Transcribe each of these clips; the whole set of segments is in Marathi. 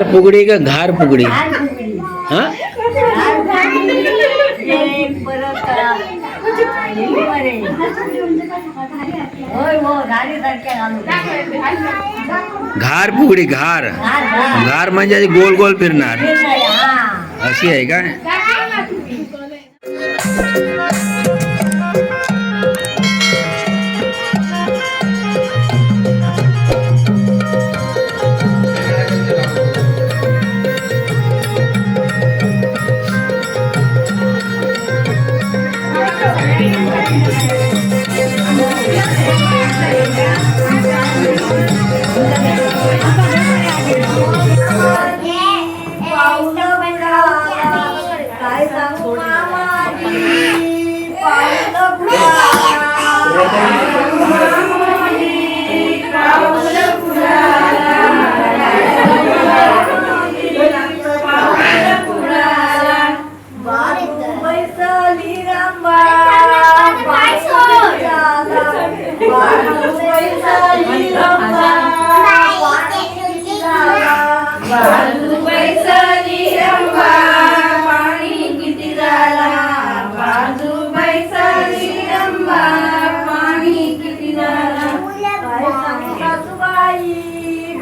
गार फुगडी का घार पुगडी घार पुगडी घार. घार म्हणजे गोल गोल फिरणार. अशी आहे का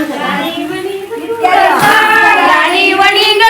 राणी वणी ग